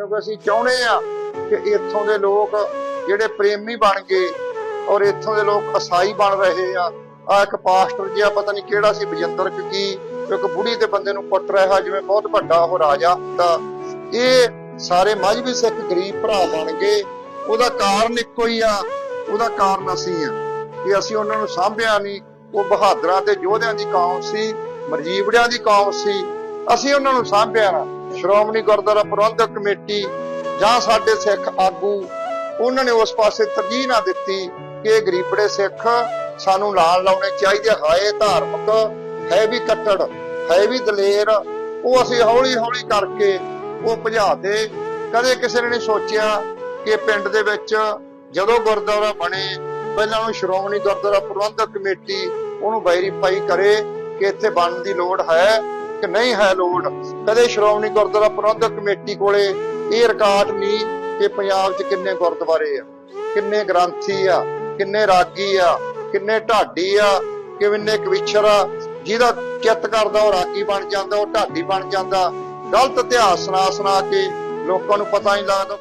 ਕਿਉਂਕਿ ਅਸੀਂ ਚਾਹੁੰਦੇ ਆ ਕਿ ਇੱਥੋਂ ਦੇ ਲੋਕ ਜਿਹੜੇ ਪ੍ਰੇਮੀ ਬਣ ਗਏ ਔਰ ਇੱਥੋਂ ਦੇ ਲੋਕ ਅਸਾਈ ਬਣ ਰਹੇ ਆ। ਆ ਇੱਕ ਪਾਸਟਰ ਜਿਹਾ ਪਤਾ ਨਹੀਂ ਕਿਹੜਾ ਸੀ ਬਜਿੰਦਰ ਕੀ ਇੱਕ ਬੁੜੀ ਦੇ ਬੰਦੇ ਨੂੰ ਕੁੱਟ ਰਿਹਾ ਜਿਵੇਂ ਬਹੁਤ ਵੱਡਾ ਉਹ ਰਾਜਾ ਹੁੰਦਾ। ਇਹ ਸਾਰੇ ਮਜਬੀ ਸਿੱਖ ਗਰੀਬ ਭਰਾ ਬਣ ਗਏ। ਉਹਦਾ ਕਾਰਨ ਇੱਕੋ ਹੀ ਆ, ਉਹਦਾ ਕਾਰਨ ਅਸੀਂ ਆ। ਕਿ ਅਸੀਂ ਉਹਨਾਂ ਨੂੰ ਸਾਂਭਿਆ ਨਹੀਂ। ਉਹ ਬਹਾਦਰਾਂ ਤੇ ਯੋਧਿਆਂ ਦੀ ਕੌਮ ਸੀ, ਮਰਜੀਵੜਿਆਂ ਦੀ ਕੌਮ ਸੀ। ਅਸੀਂ ਉਹਨਾਂ ਨੂੰ ਸਾਂਭਿਆ ਨਾ। ਸ਼੍ਰੋਮਣੀ ਗੁਰਦੁਆਰਾ ਪ੍ਰਬੰਧਕ ਕਮੇਟੀ ਜਾਂ ਸਾਡੇ ਸਿੱਖ ਆਗੂ, ਉਹਨਾਂ ਨੇ ਉਸ ਪਾਸੇ ਤਰਜੀਹ ਨਾ ਦਿੱਤੀ ਕਿ ਇਹ ਗਰੀਬੜੇ ਸਿੱਖ ਸਾਨੂੰ ਨਾਲ ਲਾਉਣੇ ਚਾਹੀਦੇ। ਹਾਏ, ਧਾਰਮਿਕ ਹੈ ਵੀ ਕੱਟੜ, ਹੈ ਵੀ ਦਲੇਰ, ਉਹ ਅਸੀਂ ਹੌਲੀ ਹੌਲੀ ਕਰਕੇ ਉਹ ਭਜਾਤੇ ਕਦੇ ਕਿਸੇ ਨੇ ਨਹੀਂ ਸੋਚਿਆ ਕਿ ਪਿੰਡ ਦੇ ਵਿੱਚ ਜਦੋਂ ਗੁਰਦੁਆਰਾ ਬਣੇ, ਪਹਿਲਾਂ ਉਹਨੂੰ ਸ਼੍ਰੋਮਣੀ ਗੁਰਦੁਆਰਾ ਪ੍ਰਬੰਧਕ ਕਮੇਟੀ ਉਹਨੂੰ ਵੈਰੀਫਾਈ ਕਰੇ ਕਿ ਇੱਥੇ ਬਣਨ ਦੀ ਲੋੜ ਹੈ। ਕਿ ਨਹੀਂ ਹੈ ਲੋੜ। ਕਦੇ ਸ਼੍ਰੋਮਣੀ ਗੁਰਦੁਆਰਾ ਪ੍ਰਬੰਧਕ ਕਮੇਟੀ ਕੋਲੇ ਇਹ ਰਿਕਾਰਡ ਨਹੀਂ ਕਿ ਪੰਜਾਬ 'ਚ ਕਿੰਨੇ ਗੁਰਦੁਆਰੇ ਆ, ਕਿੰਨੇ ਗ੍ਰੰਥੀ ਆ, ਕਿੰਨੇ ਰਾਗੀ ਆ, ਕਿੰਨੇ ਢਾਡੀ ਆ, ਕਿੰਨੇ ਕਵਿਛਰ ਆ, ਜਿਹਦਾ ਚਿੱਤ ਕਰਦਾ ਉਹ ਰਾਗੀ ਬਣ ਜਾਂਦਾ, ਉਹ ਢਾਡੀ ਬਣ ਜਾਂਦਾ। ਗਲਤ ਇਤਿਹਾਸ ਸੁਣਾ ਸੁਣਾ ਕੇ ਲੋਕਾਂ ਨੂੰ ਪਤਾ ਨਹੀਂ ਲੱਗਦਾ।